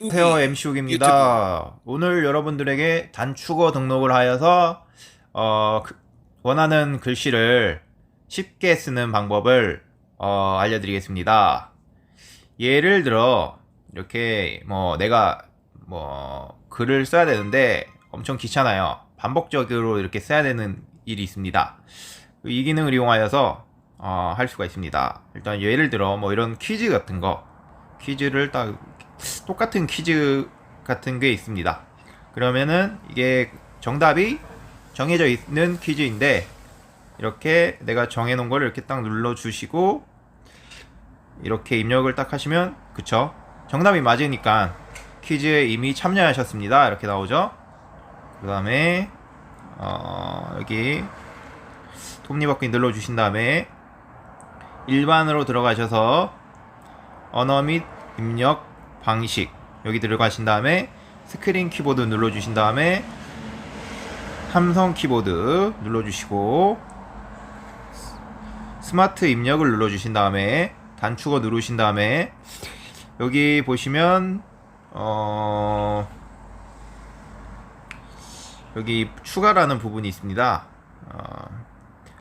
MC욱입니다. 오늘 여러분들에게 단축어 등록을 하여서 어, 그- 원하는 글씨를 쉽게 쓰는 방법을 어, 알려드리겠습니다. 예를 들어 이렇게 뭐 내가 뭐 글을 써야 되는데 엄청 귀찮아요. 반복적으로 이렇게 써야 되는 일이 있습니다. 이 기능을 이용하여서 어, 할 수가 있습니다. 일단 예를 들어 뭐 이런 퀴즈 같은 거 퀴즈를 딱 똑같은 퀴즈 같은 게 있습니다. 그러면은 이게 정답이 정해져 있는 퀴즈인데 이렇게 내가 정해놓은 걸 이렇게 딱 눌러주시고 이렇게 입력을 딱 하시면 그쵸? 정답이 맞으니까 퀴즈에 이미 참여하셨습니다. 이렇게 나오죠? 그 다음에 어, 여기 톱니바퀴 눌러주신 다음에 일반으로 들어가셔서 언어 및 입력 방식 여기 들어가신 다음에 스크린 키보드 눌러주신 다음에 삼성 키보드 눌러주시고 스마트 입력을 눌러주신 다음에 단축어 누르신 다음에 여기 보시면 어 여기 추가라는 부분이 있습니다. 어,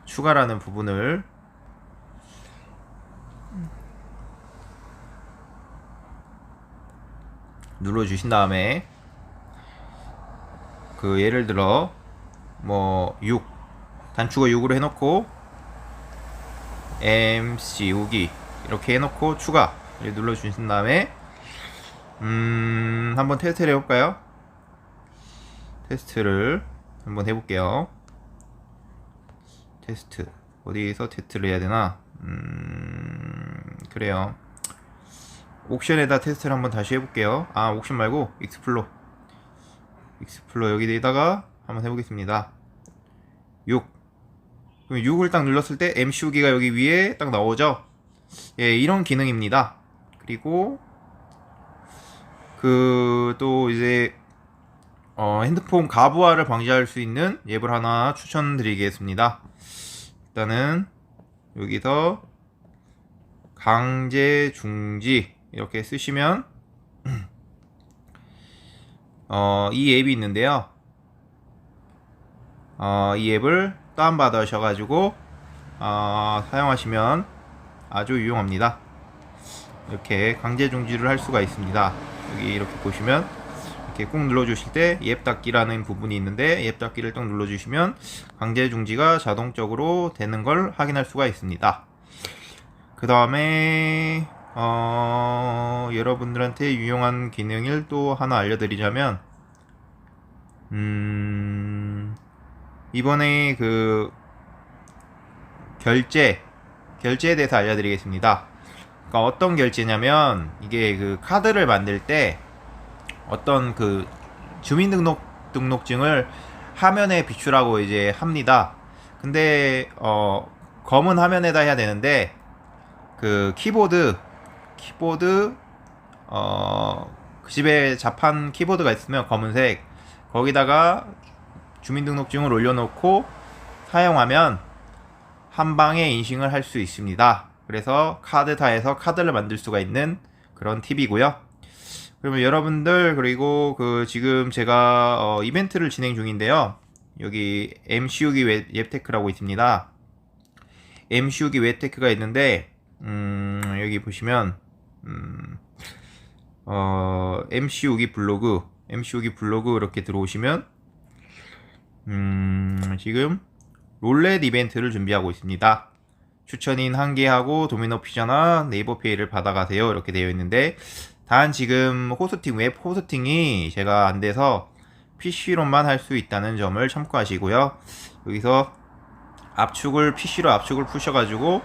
추가라는 부분을 눌러주신 다음에 그 예를 들어 뭐 6 단축어 6으로 해놓고 MC 6이 이렇게 해놓고 추가 눌러주신 다음에 음 한번 테스트를 해볼까요? 테스트를 한번 해볼게요. 테스트 어디서 테스트를 해야 되나? 음 그래요. 옥션에다 테스트를 한번 다시 해볼게요. 아, 옥션 말고 익스플로. 익스플로 여기다가 한번 해보겠습니다. 6. 그럼 6을 딱 눌렀을 때 MC6기가 여기 위에 딱 나오죠? 예, 이런 기능입니다. 그리고 그 또 이제 어, 핸드폰 가부화를 방지할 수 있는 앱을 하나 추천드리겠습니다. 일단은 여기서 강제 중지 이렇게 쓰시면 어, 이 앱이 있는데요. 어, 이 앱을 다운받으셔가지고 어, 사용하시면 아주 유용합니다. 이렇게 강제 중지를 할 수가 있습니다. 여기 이렇게 보시면 이렇게 꾹 눌러주실 때 앱 닫기라는 부분이 있는데 앱 닫기를 딱 눌러주시면 강제 중지가 자동적으로 되는 걸 확인할 수가 있습니다. 그 다음에 어, 여러분들한테 유용한 기능을 또 하나 알려드리자면, 음, 이번에 그, 결제, 결제에 대해서 알려드리겠습니다. 그러니까 어떤 결제냐면, 이게 그 카드를 만들 때, 어떤 그 주민등록, 등록증을 화면에 비추라고 이제 합니다. 근데, 어, 검은 화면에다 해야 되는데, 그 키보드, 키보드 어 그 집에 자판 키보드가 있으면 검은색 거기다가 주민등록증을 올려놓고 사용하면 한 방에 인식을 할 수 있습니다. 그래서 카드사에서 카드를 만들 수가 있는 그런 팁이고요. 그러면 여러분들 그리고 그 지금 제가 어 이벤트를 진행 중인데요. 여기 MCU기 웹테크라고 있습니다. MCU기 웹테크가 있는데 음, 여기 보시면 음, 어, MC6기 블로그, MC6기 블로그 이렇게 들어오시면, 음, 지금 롤렛 이벤트를 준비하고 있습니다. 추천인 한 개하고 도미노 피자나 네이버 페이를 받아가세요. 이렇게 되어 있는데, 단 지금 호스팅, 웹 호스팅이 제가 안 돼서 PC로만 할 수 있다는 점을 참고하시고요. 여기서 압축을, PC로 압축을 푸셔가지고,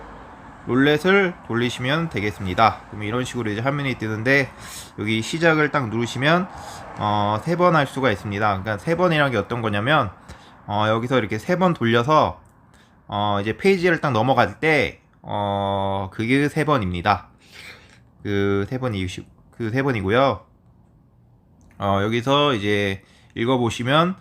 롤렛을 돌리시면 되겠습니다. 그럼 이런 식으로 이제 화면이 뜨는데 여기 시작을 딱 누르시면 어, 세번할 수가 있습니다. 그러니까 세 번이라는 게 어떤 거냐면 어, 여기서 이렇게 세번 돌려서 어, 이제 페이지를 딱 넘어갈 때 어, 그게 세 번입니다. 그세 번이 그세 번이고요. 어, 여기서 이제 읽어보시면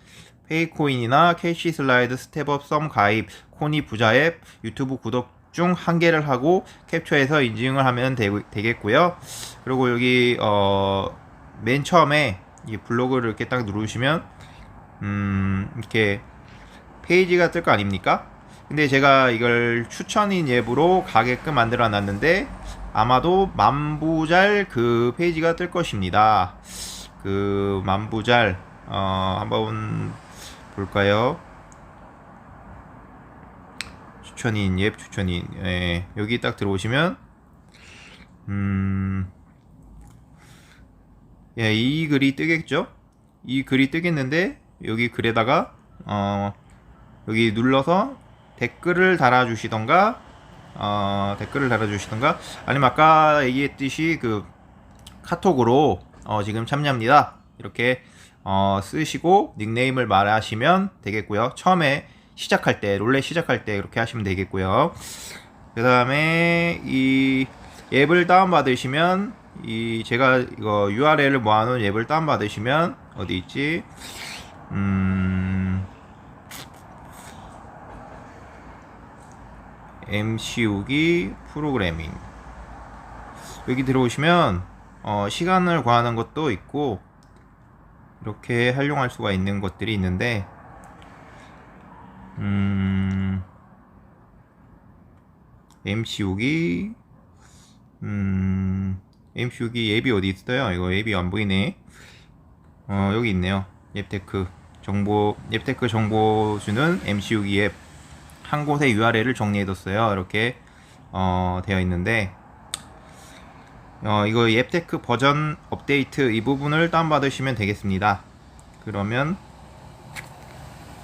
페이코인이나 캐시 슬라이드 스텝업 썸 가입 코니 부자 앱 유튜브 구독 중 한 개를 하고 캡처해서 인증을 하면 되, 겠고요 그리고 여기 어 맨 처음에 이 블로그를 이렇게 딱 누르시면 음 이렇게 페이지가 뜰 거 아닙니까? 근데 제가 이걸 추천인 앱으로 가게끔 만들어 놨는데 아마도 만부잘 그 페이지가 뜰 것입니다. 그 만부잘 어 한번 볼까요? 추천인 앱 추천인. 예, 여기 딱 들어오시면 음 예, 이 글이 뜨겠죠? 이 글이 뜨겠는데 여기 글에다가 어 여기 눌러서 댓글을 달아주시던가 어 댓글을 달아주시던가 아니면 아까 얘기했듯이 그 카톡으로 어 지금 참여합니다. 이렇게 어 쓰시고 닉네임을 말하시면 되겠고요. 처음에 시작할 때 롤렛 시작할 때 이렇게 하시면 되겠고요 그 다음에 이 앱을 다운받으시면 이 제가 이거 URL을 모아놓은 앱을 다운받으시면 어디 있지? 음 MC우기 프로그래밍 여기 들어오시면 어, 시간을 구하는 것도 있고 이렇게 활용할 수가 있는 것들이 있는데 음 MC우기 음 MC우기 앱이 어디 있어요? 이거 앱이 안 보이네. 어 여기 있네요. 앱테크 정보 앱테크 정보 주는 MC우기 앱한 곳에 URL을 정리해뒀어요. 이렇게 어 되어 있는데 어 이거 앱테크 버전 업데이트 이 부분을 다운받으시면 되겠습니다. 그러면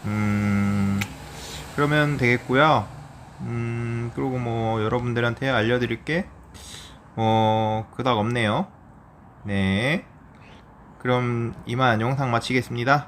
음 그러면 되겠고요. 음 그리고 뭐 여러분들한테 알려드릴 게 어, 그닥 없네요. 네. 그럼 이만 영상 마치겠습니다.